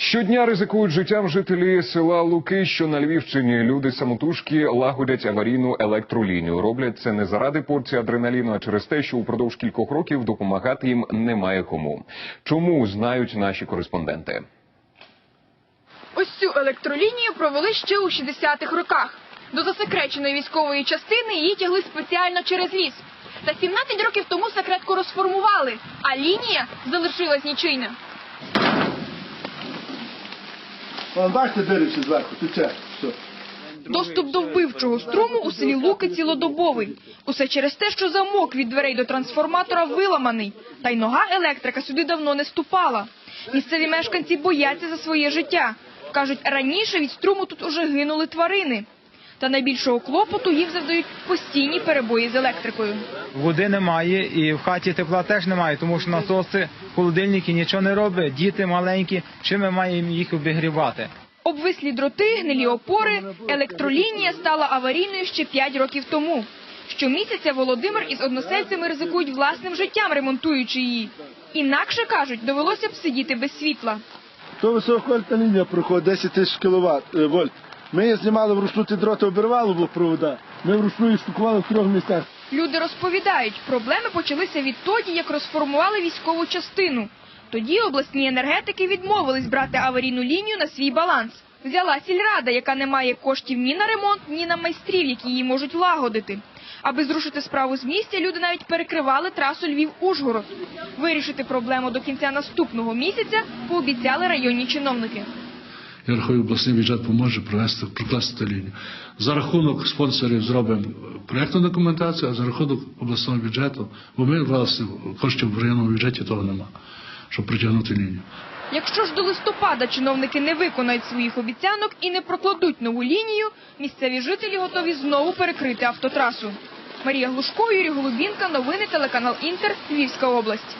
Щодня ризикують життям жителі села Луки, що на Львівщині. Люди самотужки лагодять аварійну електролінію. Роблять це не заради порції адреналіну, а через те, що упродовж кількох років допомагати їм немає кому. Чому знають наші кореспонденти? Ось цю електролінію провели ще у 60-х роках. До засекреченої військової частини її тягли спеціально через ліс. Та 17 років тому секретку розформували, а лінія залишилась нічийним. Вон, бачите, дивишся зверху, тече. Все. Доступ до вбивчого струму у селі Луки цілодобовий. Усе через те, що замок від дверей до трансформатора виламаний. Та й нога електрика сюди давно не ступала. Місцеві мешканці бояться за своє життя. Кажуть, раніше від струму тут уже гинули тварини. Та найбільшого клопоту їм завдають постійні перебої з електрикою. Води немає і в хаті тепла теж немає, тому що насоси, холодильники нічого не роблять, діти маленькі, чим ми маємо їх обігрівати? Обвислі дроти, гнилі опори, електролінія стала аварійною ще 5 років тому. Щомісяця Володимир із односельцями ризикують власним життям, ремонтуючи її. Інакше, кажуть, довелося б сидіти без світла. То високовольтна лінія проходить 10 тисяч кіловат, е, вольт. Ми знімали вручну ті дроти обірвали було провода. Ми вручну її штукували в трьох місцях. Люди розповідають, проблеми почалися відтоді, як розформували військову частину. Тоді обласні енергетики відмовились брати аварійну лінію на свій баланс. Взяла сільрада, яка не має коштів ні на ремонт, ні на майстрів, які її можуть лагодити. Аби зрушити справу з місця, люди навіть перекривали трасу Львів-Ужгород. Вирішити проблему до кінця наступного місяця пообіцяли районні чиновники. Я обласний бюджет поможе провести прокласти лінію. За рахунок спонсорів зробимо проєктну документацію, а за рахунок обласного бюджету, бо ми власне коштів в районному бюджеті того нема, щоб притягнути лінію. Якщо ж до листопада чиновники не виконають своїх обіцянок і не прокладуть нову лінію, місцеві жителі готові знову перекрити автотрасу. Марія Глушко, Юрій Голубінка, новини телеканал Інтер, Львівська область.